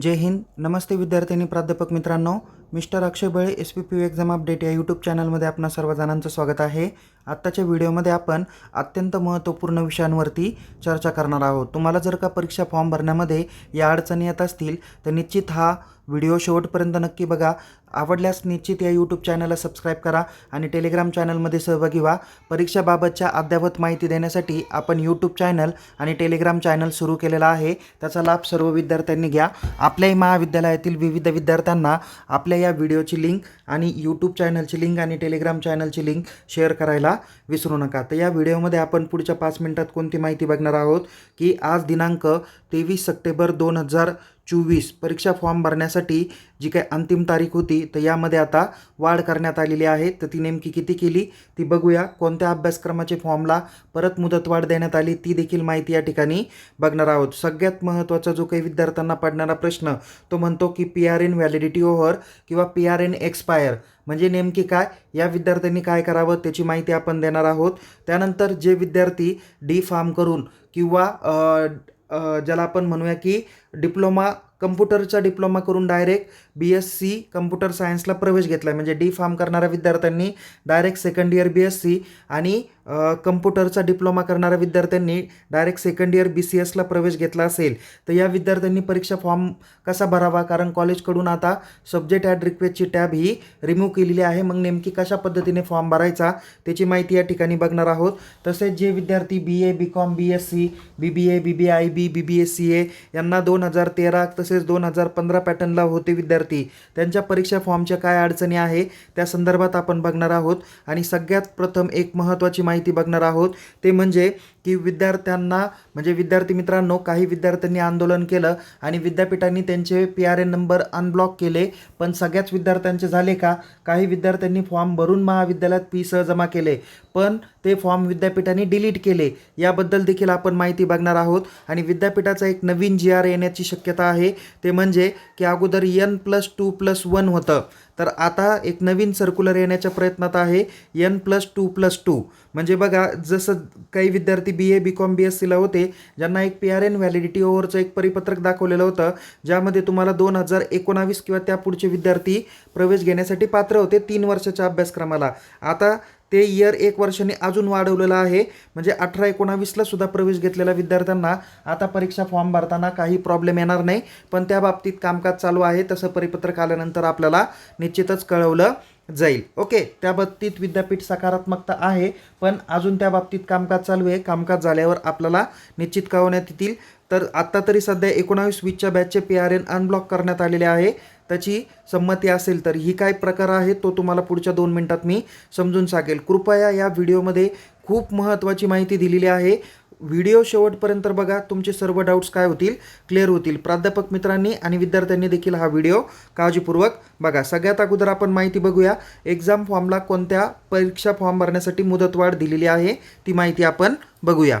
जय हिंद. नमस्ते विद्यार्थ्यांनी प्राध्यापक मित्रांनो. Mister Akshay Bale S P P U exam update या यूट्यूब चॅनलमध्ये आपणा सर्वजणांचं स्वागत आहे. आत्ताच्या व्हिडिओमध्ये आपण अत्यंत महत्त्वपूर्ण विषयांवरती चर्चा करणार आहोत. तुम्हाला जर का परीक्षा फॉर्म भरण्यामध्ये या अडचणी येत असतील तर निश्चित हा व्हिडिओ शेवटपर्यंत नक्की बघा. आवडल्यास निश्चित या यूट्यूब चॅनलला सबस्क्राईब करा आणि टेलिग्राम चॅनलमध्ये सहभागी व्हा. परीक्षाबाबतच्या अद्ययावत माहिती देण्यासाठी आपण यूट्यूब चॅनल आणि टेलिग्राम चॅनल सुरू केलेला आहे. त्याचा लाभ सर्व विद्यार्थ्यांनी घ्या. आपल्याही महाविद्यालयातील विविध विद्यार्थ्यांना आपल्या या व्हिडिओची लिंक आणि यूट्यूब चॅनलची लिंक आणि टेलिग्राम चॅनलची लिंक शेअर करायला विसरू नका. तर या व्हिडिओमध्ये आपण पुढच्या पाच मिनिटात कोणती माहिती बघणार आहोत? की आज दिनांक तेवीस सप्टेंबर दोन हजार चोवीस परीक्षा फॉर्म भरण्यासाठी जी काही अंतिम तारीख होती तर यामध्ये आता वाढ करण्यात आलेली आहे. तर ती नेमकी किती केली ती बघूया. कोणत्या अभ्यासक्रमाचे फॉर्मला परत मुदतवाढ देण्यात आली ती देखील माहिती या ठिकाणी बघणार आहोत. सगळ्यात महत्त्वाचा जो काही विद्यार्थ्यांना पडणारा प्रश्न तो म्हणतो की P R N validity over किंवा पी आर एन एक्सपायर म्हणजे नेमकी काय या विद्यार्थ्यांनी काय करावं त्याची माहिती आपण देणार आहोत. त्यानंतर जे विद्यार्थी डी फार्म करून किंवा ज्याला आपण म्हणूया की डिप्लोमा कम्प्युटरचा डिप्लोमा करून direct B S C computer सायन्सला प्रवेश घेतला आहे म्हणजे डी फार्म करणाऱ्या विद्यार्थ्यांनी direct second year B S C आणि कम्प्युटरचा डिप्लोमा करणाऱ्या विद्यार्थ्यांनी direct second year B C एसला प्रवेश घेतला असेल तर या विद्यार्थ्यांनी परीक्षा फॉर्म कसा भरावा? कारण कॉलेजकडून आता सब्जेक्ट ॲड रिक्वेस्टची टॅब ही रिमूव्ह केलेली आहे. मग नेमकी कशा पद्धतीने फॉर्म भरायचा त्याची माहिती या ठिकाणी बघणार आहोत. तसेच जे विद्यार्थी B A B com B S C B B A B B I B B B S C A यांना दोन हजार तेरा तसेच दोन हजार पंधरा पॅटर्नला होते विद्यार्थी. त्यांच्या परीक्षा फॉर्मच्या काय अडचणी आहे त्या संदर्भात आपण बघणार आहोत. आणि सगळ्यात प्रथम एक महत्त्वाची माहिती बघणार आहोत ते म्हणजे की विद्यार्थ्यांना म्हणजे विद्यार्थी मित्रांनो काही विद्यार्थ्यांनी आंदोलन केलं आणि विद्यापीठांनी त्यांचे P R N number unblock केले. पण सगळ्याच विद्यार्थ्यांचे झाले का? काही विद्यार्थ्यांनी फॉर्म भरून महाविद्यालयात फीसह जमा केले. पण ते फॉर्म विद्यापीठाने डिलीट केले. याबद्दल देखील आपण माहिती बघणार आहोत. आणि विद्यापीठाचा एक नवीन जी आर येण्याची शक्यता आहे. ते म्हणजे की अगोदर N plus two plus one होतं. तर आता एक नवीन सर्क्युलर येण्याच्या प्रयत्नात आहे. N plus two plus two म्हणजे बघा जसं काही विद्यार्थी B A B com B S सीला होते ज्यांना एक पी आर एन व्हॅलिडिटी ओव्हरचं एक परिपत्रक दाखवलेलं होतं ज्यामध्ये तुम्हाला दोन हजार एकोणावीस किंवा त्या पुढचे विद्यार्थी प्रवेश घेण्यासाठी पात्र होते तीन वर्षाच्या अभ्यासक्रमाला. आता ते इयर एक वर्षाने अजून वाढवलेलं आहे. म्हणजे अठरा एकोणावीसला सुद्धा प्रवेश घेतलेल्या विद्यार्थ्यांना आता परीक्षा फॉर्म भरताना काही प्रॉब्लेम येणार नाही. पण त्या बाबतीत कामकाज चालू आहे. तसं परिपत्रक आल्यानंतर आपल्याला निश्चितच कळवलं जाईल. ओके त्या बाबतीत विद्यापीठ सकारात्मकता आहे. पण अजून त्या बाबतीत कामकाज चालू आहे. कामकाज झाल्यावर आपल्याला निश्चित कळवण्यात येतील. तर आत्ता तरी सध्या एकोणावीस वीसच्या बॅचचे पी आर एन अनब्लॉक करण्यात आलेले आहे. त्याची संमती असेल तर ही काय प्रकार आहे तो तुम्हाला पुढच्या दोन मिनटात मी समजून सांगेल. कृपया या व्हिडिओमध्ये खूप महत्त्वाची माहिती दिलेली आहे. व्हिडिओ शेवटपर्यंत बघा तुमचे सर्व डाऊट्स काय होतील क्लिअर होतील. प्राध्यापक मित्रांनी आणि विद्यार्थ्यांनी देखील हा व्हिडिओ काळजीपूर्वक बघा. सगळ्यात अगोदर आपण माहिती बघूया. एक्झाम फॉर्मला कोणत्या परीक्षा फॉर्म भरण्यासाठी मुदतवाढ दिलेली आहे ती माहिती आपण बघूया.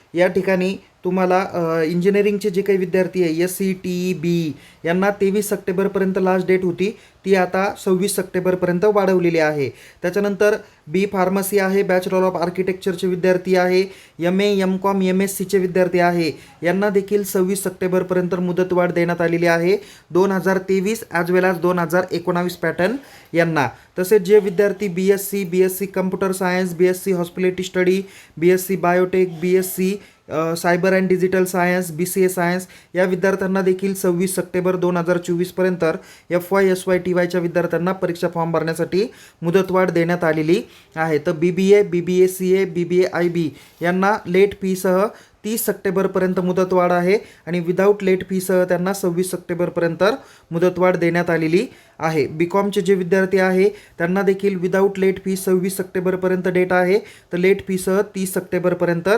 या ठिकाणी तुम्हाला इंजिनिअरिंगचे जे काही विद्यार्थी आहे S C T E B यांना तेवीस सप्टेंबरपर्यंत लास्ट डेट होती. ती आता सव्वीस सप्टेंबरपर्यंत वाढवलेली आहे. त्याच्यानंतर बी फार्मसी आहे बॅचलर ऑफ आर्किटेक्चरचे विद्यार्थी आहे M A M com M S सीचे विद्यार्थी आहे. यांना देखील सव्वीस सप्टेंबरपर्यंत मुदतवाढ देण्यात आलेली आहे. दोन हजार तेवीस ॲज वेल ॲज दोन हजार एकोणावीस पॅटर्न यांना. तसेच जे विद्यार्थी B S C B S C computer science B S C hospitality study B S C biotech B S C cyber and digital science B C A science या विद्यार्थ्यांना देखील सव्वीस सप्टेंबर दोन हजार चोवीसपर्यंत F Y S Y T वायच्या विद्यार्थ्यांना परीक्षा form भरण्यासाठी मुदतवाढ देण्यात आलेली आहे. तर बी B A B B A C A B B A I बी यांना लेट फीसह तीस सप्टेंबरपर्यंत मुदतवाढ आहे आणि विदाऊट लेट फीसह त्यांना सव्वीस सप्टेंबरपर्यंत मुदतवाढ देण्यात आलेली आहे. बी कॉमचे जे विद्यार्थी आहे त्यांना देखील विदाऊट लेट फी सव्वीस सप्टेंबरपर्यंत डेट आहे. तर लेट फीसह तीस सप्टेंबरपर्यंत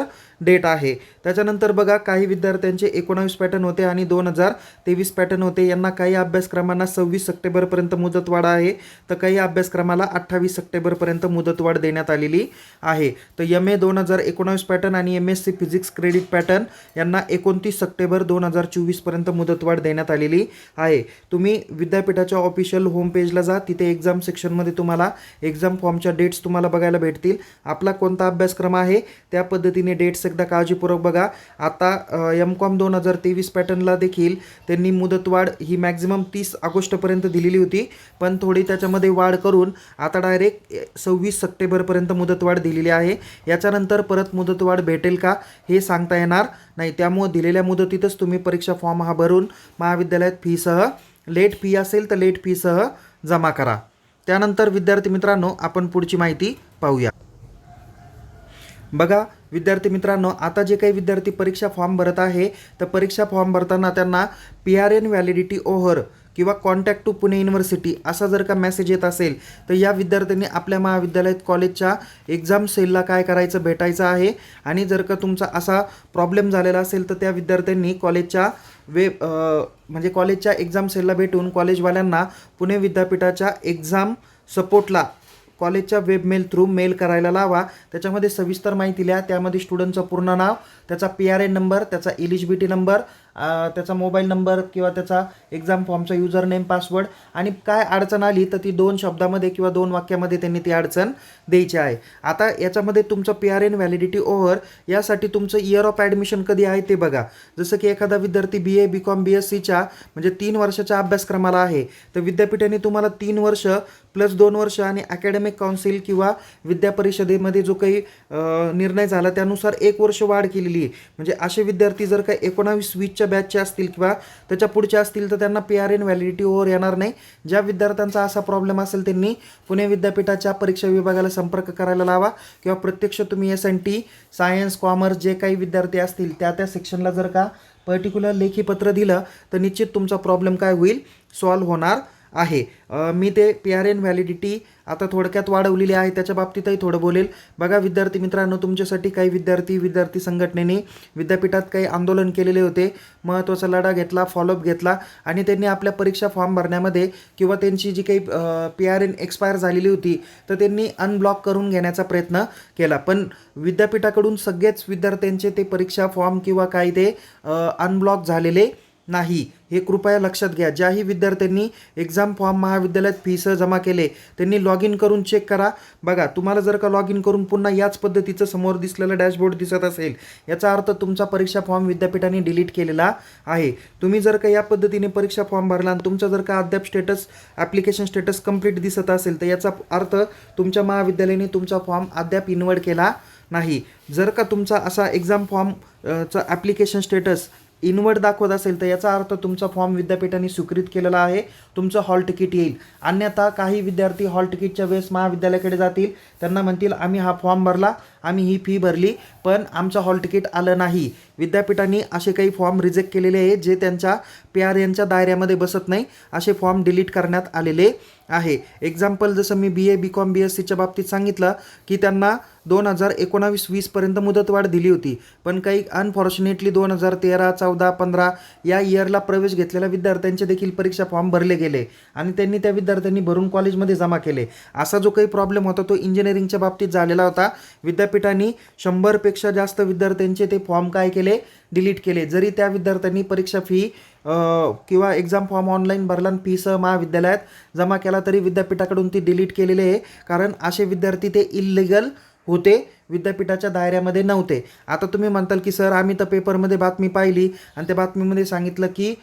डेट आहे. त्याच्यानंतर बघा काही विद्यार्थ्यांचे एकोणावीस पॅटर्न होते आणि दोन हजार तेवीस पॅटर्न होते. यांना काही अभ्यासक्रमांना सव्वीस सप्टेंबरपर्यंत मुदतवाढ आहे. तर काही अभ्यासक्रमाला अठ्ठावीस सप्टेंबरपर्यंत मुदतवाढ देण्यात आलेली आहे. तर एम ए दोन हजार एकोणावीस पॅटर्न आणि M S C physics credit pattern यांना एकोणतीस सप्टेंबर दोन हजार चोवीसपर्यंत मुदतवाढ देण्यात आलेली आहे. तुम्ही विद्यापीठाच्या ऑफिशियल होम पेजला जा. तिथे एक्झाम सेक्शनमध्ये तुम्हाला एक्झाम फॉर्मच्या डेट्स तुम्हाला बघायला भेटतील. आपला कोणता अभ्यासक्रम आहे त्या पद्धतीने डेट्स एकदा काळजीपूर्वक बघा. आता एम कॉम दोन हजार तेवीस पॅटर्नला देखील त्यांनी मुदतवाढ ही मॅक्झिमम तीस ऑगस्टपर्यंत दिलेली होती. पण थोडी त्याच्यामध्ये वाढ करून आता डायरेक्ट सव्वीस सप्टेंबरपर्यंत मुदतवाढ दिलेली आहे. याच्यानंतर परत मुदतवाढ भेटेल का हे सांगता येणार नाही. त्यामुळं दिलेल्या मुदतीतच तुम्ही परीक्षा फॉर्म हा भरून महाविद्यालयात फीसह लेट फी असेल तर लेट फीसह जमा करा. त्यानंतर विद्यार्थी मित्रांनो आपण पुढची माहिती पाहूया. बघा विद्यार्थी मित्रांनो आता जे काही विद्यार्थी परीक्षा फॉर्म भरत आहे तर परीक्षा फॉर्म भरताना त्यांना P R N validity over किंवा कॉन्टॅक्ट टू पुणे युनिव्हर्सिटी असा जर का मेसेज येत असेल तर या विद्यार्थ्यांनी आपल्या महाविद्यालयात कॉलेजच्या एक्झाम सेलला काय करायचं भेटायचं आहे. आणि जर का तुमचा असा प्रॉब्लेम झालेला असेल तर त्या विद्यार्थ्यांनी कॉलेजच्या वेब म्हणजे कॉलेजच्या एक्झाम सेलला भेटून कॉलेजवाल्यांना पुणे विद्यापीठाच्या एक्झाम सपोर्टला कॉलेजच्या वेबमेल थ्रू मेल करायला लावा. त्याच्यामध्ये सविस्तर माहिती लिहा. त्यामध्ये स्टुडंटचं पूर्ण नाव त्याचा पी आर एन नंबर त्याचा एलिजिबिलिटी नंबर त्याचा मोबाईल नंबर किंवा त्याचा एक्झाम फॉर्मचा युजर नेम पासवर्ड आणि काय अडचण आली तर ती दोन शब्दामध्ये किंवा दोन वाक्यामध्ये त्यांनी ती अडचण द्यायची आहे. आता याच्यामध्ये तुमचं P R N validity over यासाठी तुमचं इयर ऑफ ॲडमिशन कधी आहे ते बघा. जसं की एखादा विद्यार्थी B A B com B S सीच्या म्हणजे तीन वर्षाच्या अभ्यासक्रमाला आहे. तर विद्यापीठाने तुम्हाला तीन वर्ष प्लस दोन वर्ष आणि अकॅडमिक काउन्सिल किंवा विद्या परिषदेमध्ये जो काही निर्णय झाला त्यानुसार एक वर्ष वाढ केलेली आहे. म्हणजे असे विद्यार्थी जर का एकोणावीस वीसच्या बॅचचे असतील किंवा त्याच्या पुढच्या असतील तर त्यांना P R N validity over येणार नाही. ज्या विद्यार्थ्यांचा असा प्रॉब्लेम असेल त्यांनी पुणे विद्यापीठाच्या परीक्षा विभागाला संपर्क करायला लावा किंवा प्रत्यक्ष तुम्ही S N T science commerce जे काही विद्यार्थी असतील त्या त्या सेक्शनला जर का पर्टिक्युलर लेखी पत्र दिलं तर निश्चित तुमचा प्रॉब्लेम काय होईल? सॉल्व्ह होणार आहे. मी ते पी आर एन व्हॅलिडिटी आता थोडक्यात वाढवलेली आहे त्याच्या बाबतीतही थोडं बोलेल. बघा विद्यार्थी मित्रांनो तुमच्यासाठी काही विद्यार्थी विद्यार्थी संघटनेने विद्यापीठात काही आंदोलन केलेले होते. महत्त्वाचा लढा घेतला फॉलोअप घेतला आणि त्यांनी आपल्या परीक्षा फॉर्म भरण्यामध्ये किंवा त्यांची जी काही पी आर एन एक्सपायर झालेली होती तर त्यांनी अनब्लॉक करून घेण्याचा प्रयत्न केला. पण विद्यापीठाकडून सगळेच विद्यार्थ्यांचे ते परीक्षा फॉर्म किंवा काय ते अनब्लॉक झालेले नाही. हे कृपया लक्षात घ्या. ज्याही विद्यार्थ्यांनी एक्झाम फॉर्म महाविद्यालयात फीसह जमा केले त्यांनी लॉग इन करून चेक करा. बघा तुम्हाला जर का लॉग इन करून पुन्हा याच पद्धतीचं समोर दिसलेलं डॅशबोर्ड दिसत असेल याचा अर्थ तुमचा परीक्षा फॉर्म विद्यापीठाने डिलीट केलेला आहे. तुम्ही जर का या पद्धतीने परीक्षा फॉर्म भरला आणि तुमचा जर का अद्याप स्टेटस ॲप्लिकेशन स्टेटस कंप्लीट दिसत असेल तर याचा अर्थ तुमच्या महाविद्यालयाने तुमचा फॉर्म अद्याप इन्वर्ड केला नाही. जर का तुमचा असा एक्झाम फॉर्मचा ॲप्लिकेशन स्टेटस इनवर्ड दाखवत असेल तर याचा अर्थ तुमचा फॉर्म विद्यापीठाने स्वीकृत केलेला आहे. तुमचं हॉल तिकीट येईल. अन्यथा काही विद्यार्थी हॉल तिकीटच्या वेळेस महाविद्यालयाकडे जातील. त्यांना म्हणतील आम्ही हा फॉर्म भरला. आम्ही ही फी भरली पण आमचं हॉल तिकीट आलं नाही. विद्यापीठांनी असे काही फॉर्म रिजेक्ट केलेले आहे जे त्यांच्या पी आर एनच्या दायऱ्यामध्ये बसत नाही असे फॉर्म डिलीट करण्यात आलेले आहे. एक्झाम्पल जसं मी बी A B com B S सीच्या बाबतीत सांगितलं की त्यांना दोन हजार एकोणावीस वीसपर्यंत मुदतवाढ दिली होती. पण काही अनफॉर्च्युनेटली दोन हजार तेरा चौदा पंधरा या इयरला प्रवेश घेतलेल्या विद्यार्थ्यांचे देखील परीक्षा फॉर्म भरले गेले आणि त्यांनी त्या विद्यार्थ्यांनी भरून कॉलेजमध्ये जमा केले. असा जो काही प्रॉब्लेम होता तो इंजिनिअरिंगच्या बाबतीत झालेला होता. विद्यापीठांनी शंभरपेक्षा जास्त विद्यार्थ्यांचे ते फॉर्म काय केले? डिलीट केले. जरी त्या विद्यार्थ्यांनी परीक्षा फी किंवा एक्झाम फॉर्म ऑनलाईन भरला आणि फीसह महाविद्यालयात जमा केला तरी विद्यापीठाकडून ती डिलीट केलेली आहे. कारण असे विद्यार्थी ते इल्लिगल होते. विद्यापीठाच्या दायऱ्यामध्ये नव्हते. आता तुम्ही म्हणताल की सर आम्ही तर पेपरमध्ये बातमी पाहिली. आणि त्या बातमीमध्ये सांगितलं की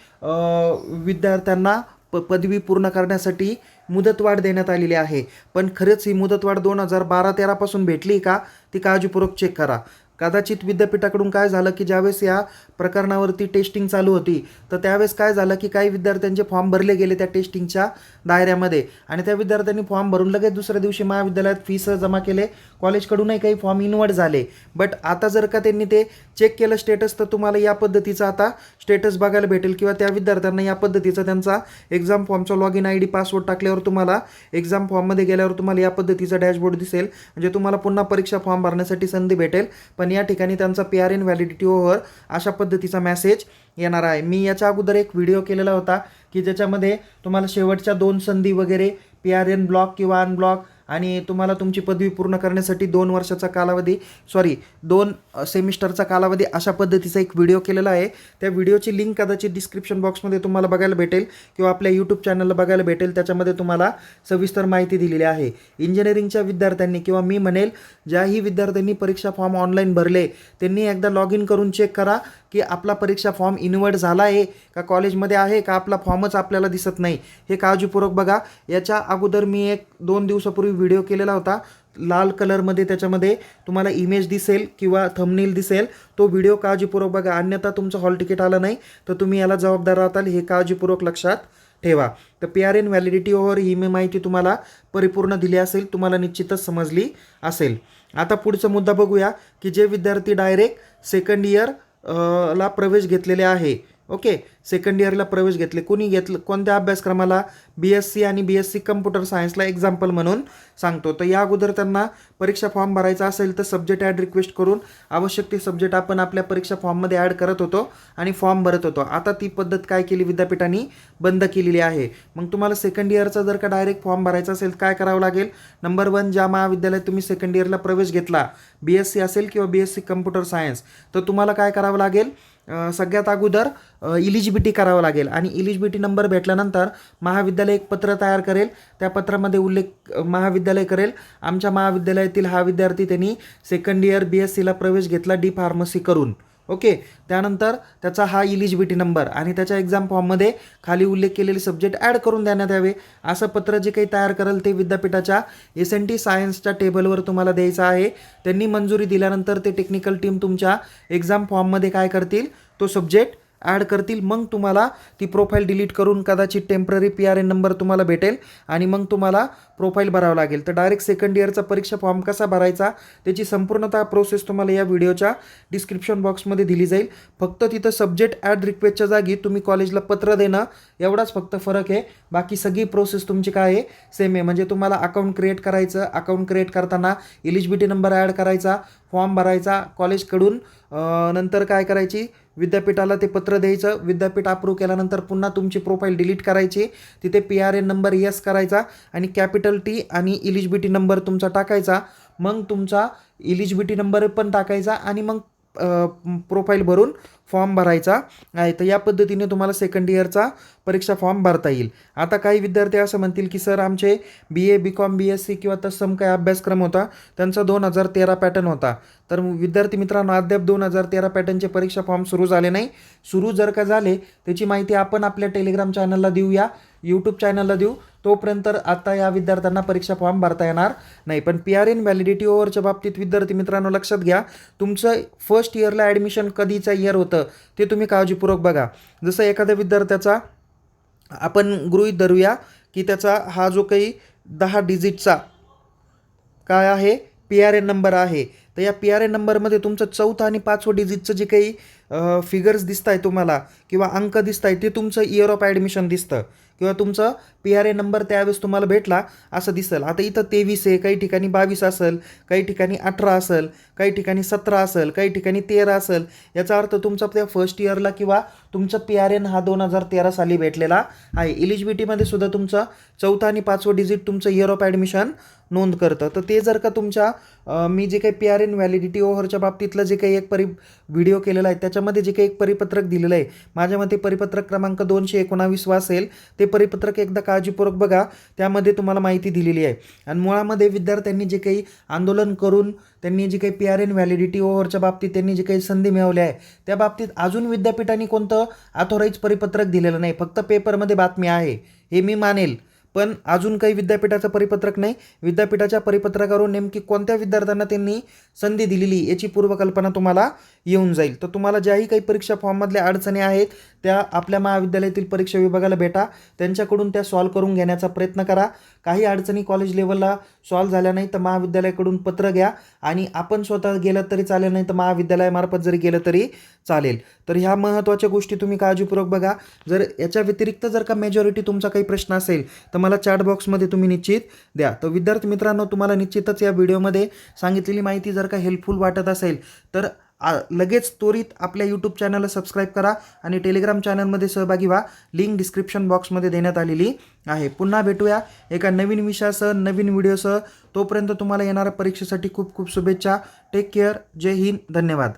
विद्यार्थ्यांना प पदवी पूर्ण करण्यासाठी मुदतवाढ देण्यात आलेली आहे. पण खरंच ही मुदतवाढ दोन हजार बारा तेरापासून भेटली का? ती काळजीपूर्वक चेक करा. कदाचित विद्यापीठाकडून काय झालं की ज्यावेळेस या प्रकरणावरती टेस्टिंग चालू होती तर त्यावेळेस काय झालं की काही विद्यार्थ्यांचे फॉर्म भरले गेले त्या टेस्टिंगच्या दायऱ्यामध्ये. आणि त्या विद्यार्थ्यांनी फॉर्म भरून लगेच दुसऱ्या दिवशी महाविद्यालयात फीस जमा केले. कॉलेजकडूनही काही फॉर्म इन्वर्ट झाले. बट आता जर का त्यांनी ते चेक केलं स्टेटस तर तुम्हाला या पद्धतीचा आता स्टेटस बघायला भेटेल किंवा त्या विद्यार्थ्यांना या पद्धतीचा त्यांचा exam फॉर्मचा log in I D password टाकल्यावर तुम्हाला एक्झाम फॉर्ममध्ये गेल्यावर तुम्हाला या पद्धतीचा डॅशबोर्ड दिसेल. म्हणजे तुम्हाला पुन्हा परीक्षा फॉर्म भरण्यासाठी संधी भेटेल. पण या ठिकाणी त्यांचा P R N validity over अशा पद्धतीचा मॅसेज येणार आहे. मी याच्या अगोदर एक व्हिडिओ केलेला होता की ज्याच्यामध्ये तुम्हाला शेवटच्या दोन संधी वगैरे पी आर एन ब्लॉक किंवा अनब्लॉक आणि तुम्हाला तुमची पदवी पूर्ण करण्यासाठी दोन वर्षाचा कालावधी सॉरी दोन सेमिस्टरचा कालावधी अशा पद्धतीचा एक व्हिडिओ केलेला आहे. त्या व्हिडिओची लिंक कदाचित डिस्क्रिप्शन बॉक्समध्ये तुम्हाला बघायला भेटेल किंवा आपल्या यूट्यूब चॅनलला बघायला भेटेल. त्याच्यामध्ये तुम्हाला सविस्तर माहिती दिलेली आहे. इंजिनिअरिंगच्या विद्यार्थ्यांनी किंवा मी म्हणेल ज्याही विद्यार्थ्यांनी परीक्षा फॉर्म ऑनलाईन भरले त्यांनी एकदा लॉग इन करून चेक करा. की आपला परीक्षा फॉर्म इनवर्ट झाला आहे का कॉलेजमध्ये आहे का आपला फॉर्मच आपल्याला दिसत नाही हे काळजीपूर्वक बघा. याच्या अगोदर मी एक दोन दिवसापूर्वी व्हिडिओ केलेला होता. लाल कलरमध्ये त्याच्यामध्ये तुम्हाला इमेज दिसेल किंवा थंबनेल दिसेल. तो व्हिडिओ काळजीपूर्वक बघा. अन्यथा तुमचं हॉल तिकीट आलं नाही तर तुम्ही याला जबाबदार राहताल. हे काळजीपूर्वक लक्षात ठेवा. तर P R N validity over ही मी माहिती तुम्हाला परिपूर्ण दिली असेल तुम्हाला निश्चितच समजली असेल. आता पुढचा मुद्दा बघूया की जे विद्यार्थी डायरेक्ट सेकंड इयर ला प्रवेश घेतलेले आहे. ओके सेकंड इयरला प्रवेश घेतले. कोणी घेतलं? कोणत्या अभ्यासक्रमाला? बी एस सी आणि बी एस सी कम्प्युटर सायन्सला एक्झाम्पल म्हणून सांगतो. तर या अगोदर त्यांना परीक्षा फॉर्म भरायचा असेल तर सब्जेक्ट ॲड रिक्वेस्ट करून आवश्यक ते सब्जेक्ट आपण आपल्या परीक्षा फॉर्ममध्ये ॲड करत होतो आणि फॉर्म भरत होतो. आता ती पद्धत काय केली विद्यापीठाने? बंद केलेली आहे. मग तुम्हाला सेकंड इयरचा जर का डायरेक्ट फॉर्म भरायचा असेल काय करावं लागेल? नंबर वन ज्या महाविद्यालयात तुम्ही सेकंड इयरला प्रवेश घेतला बी एस सी असेल किंवा B S C computer science तर तुम्हाला काय करावं लागेल? सगळ्यात अगोदर इलिजिबिलिटी करावं लागेल. आणि इलिजिबिलिटी नंबर भेटल्यानंतर महाविद्यालय एक पत्र तयार करेल. त्या पत्रामध्ये उल्लेख महाविद्यालय करेल. आमच्या महाविद्यालयातील हा विद्यार्थी त्यांनी सेकंड इयर बी एस सीला प्रवेश घेतला डी फार्मसी करून. ओके त्यानंतर त्याचा हा इलिजिबिलिटी नंबर आणि त्याच्या एक्झाम फॉर्ममध्ये खाली उल्लेख केलेले सब्जेक्ट ॲड करून देण्यात यावे. असं पत्र जे काही तयार करेल ते विद्यापीठाच्या एस एन टी सायन्सच्या टेबलवर तुम्हाला द्यायचं आहे. त्यांनी मंजुरी दिल्यानंतर ते टेक्निकल टीम तुमच्या एक्झाम फॉर्ममध्ये काय करतील? तो सब्जेक्ट ॲड करतील. मग तुम्हाला ती प्रोफाईल डिलीट करून कदाचित temporary P R N number तुम्हाला भेटेल आणि मग तुम्हाला प्रोफाईल भरावं लागेल. तर डायरेक्ट सेकंड इयरचा परीक्षा फॉर्म कसा भरायचा त्याची संपूर्णतः प्रोसेस तुम्हाला या व्हिडिओच्या डिस्क्रिप्शन बॉक्समध्ये दिली जाईल. फक्त तिथं सब्जेक्ट ॲड रिक्वेस्टच्या जागी तुम्ही कॉलेजला पत्र देणं एवढाच फक्त फरक आहे. बाकी सगळी प्रोसेस तुमची काय आहे सेम आहे. म्हणजे तुम्हाला अकाउंट क्रिएट करायचं अकाउंट क्रिएट करताना इलिजिबिलिटी नंबर ॲड करायचा फॉर्म भरायचा कॉलेजकडून नंतर काय करायची? विद्यापीठाला ते पत्र द्यायचं. विद्यापीठ अप्रूव्ह केल्यानंतर पुन्हा तुमची प्रोफाईल डिलीट करायची. तिथे P R N number yes करायचा आणि कॅपिटल टी आणि इलिजिबिलिटी नंबर तुमचा टाकायचा. मग तुमचा इलिजिबिलिटी नंबर पण टाकायचा आणि मग प्रोफाईल भरून फॉर्म भरायचा आहे. तर या पद्धतीने तुम्हाला सेकंड इयरचा परीक्षा फॉर्म भरता येईल. आता काही विद्यार्थी असं म्हणतील की सर आमचे B A B com B S C किंवा तत्सम काही अभ्यासक्रम होता. त्यांचा दोन हजार तेरा पॅटर्न होता. तर विद्यार्थी मित्रांनो अद्याप दोन हजार तेरा पॅटर्नचे परीक्षा फॉर्म सुरू झाले नाही. सुरू जर का झाले त्याची माहिती आपण आपल्या टेलिग्राम चॅनलला देऊया. यूट्यूब चॅनलला देऊ. तोपर्यंत आता या विद्यार्थ्यांना परीक्षा फॉर्म भरता येणार नाही. पण पी आर एन व्हॅलिडिटी ओव्हरच्या बाबतीत विद्यार्थी मित्रांनो लक्षात घ्या तुमचं फर्स्ट इयरला ॲडमिशन कधीचं इयर होतं ते तुम्ही काळजीपूर्वक बघा. जसं एखाद्या विद्यार्थ्याचा आपण गृहीत धरूया की त्याचा हा जो काही दहा डिजिटचा काय आहे पी आर एन नंबर आहे. तर या पी आर एन नंबरमध्ये तुमचं चौथं आणि पाचवं डिजिटचं जे काही फिगर्स दिसत आहे तुम्हाला किंवा अंक दिसत आहे ते तुमचं इयर ऑफ ॲडमिशन दिसतं. किंवा तुमचं पी आर ए नंबर त्यावेळेस तुम्हाला भेटला असं दिसेल. आता इथं तेवीस आहे काही ठिकाणी बावीस असेल काही ठिकाणी अठरा असेल काही ठिकाणी सतरा असेल काही ठिकाणी तेरा असेल याचा अर्थ तुमचा त्या फर्स्ट इयरला किंवा तुमचा पी आर एन हा दोन हजार तेरा साली भेटलेला आहे. इलिजिबिलिटीमध्ये सुद्धा तुमचं चौथा आणि पाचवं डिजिट तुमचं इयर ऑफ ॲडमिशन नोंद करतं. तर ते जर का तुमच्या मी जे काही पी आर एन व्हॅलिडिटी ओव्हरच्या बाबतीतलं जे काही एक परि व्हिडिओ केलेला आहे त्याच्यामध्ये जे काही एक परिपत्रक दिलेलं आहे माझ्या मते परिपत्रक क्रमांक दोनशे एकोणावीसवा असेल ते परिपत्रक एकदा काळजीपूर्वक बघा त्यामध्ये तुम्हाला माहिती दिलेली आहे. आणि मुळामध्ये विद्यार्थ्यांनी जे काही आंदोलन करून त्यांनी जे काही पी आर एन व्हॅलिडिटी ओव्हरच्या बाबतीत त्यांनी जे काही संधी मिळवल्या आहे त्या बाबतीत अजून विद्यापीठाने कोणतं ऑथोराईज परिपत्रक दिलेलं नाही. फक्त पेपरमध्ये बातमी आहे हे मी मानेल. पण अजून काही विद्यापीठाचं परिपत्रक नाही. विद्यापीठाच्या परिपत्रकावरून नेमकी कोणत्या विद्यार्थ्यांना त्यांनी संधी दिलेली याची पूर्वकल्पना तुम्हाला येऊन जाईल. तर तुम्हाला ज्याही काही परीक्षा फॉर्ममधल्या अडचणी आहेत त्या आपल्या महाविद्यालयातील परीक्षा विभागाला भेटा. त्यांच्याकडून त्या सॉल्व करून घेण्याचा प्रयत्न करा. काही अडचणी कॉलेज लेवलला सॉल्व झाल्या नाही तर महाविद्यालयाकडून पत्र घ्या. आणि आपण स्वतः गेलं तरी चालेल नाही तर महाविद्यालयामार्फत जरी गेलं तरी चालेल. तर ह्या महत्त्वाच्या गोष्टी तुम्ही काळजीपूर्वक बघा. जर याच्या व्यतिरिक्त जर का मेजॉरिटी तुमचा काही प्रश्न असेल तर मला चॅट बॉक्समध्ये तुम्ही निश्चित द्या. तर विद्यार्थी मित्रांनो तुम्हाला निश्चितच या व्हिडिओमध्ये सांगितलेली माहिती जर का हेल्पफुल वाटत असेल तर आ लगेच त्वरित आपल्या यूट्यूब चॅनलला सबस्क्राईब करा आणि टेलिग्राम चॅनलमध्ये सहभागी व्हा. लिंक डिस्क्रिप्शन बॉक्समध्ये देण्यात आलेली आहे. पुन्हा भेटूया एका नवीन विषयासह नवीन व्हिडिओसह तोपर्यंत तुम्हाला येणाऱ्या परीक्षेसाठी खूप खूप शुभेच्छा. टेक केअर जय हिंद. धन्यवाद.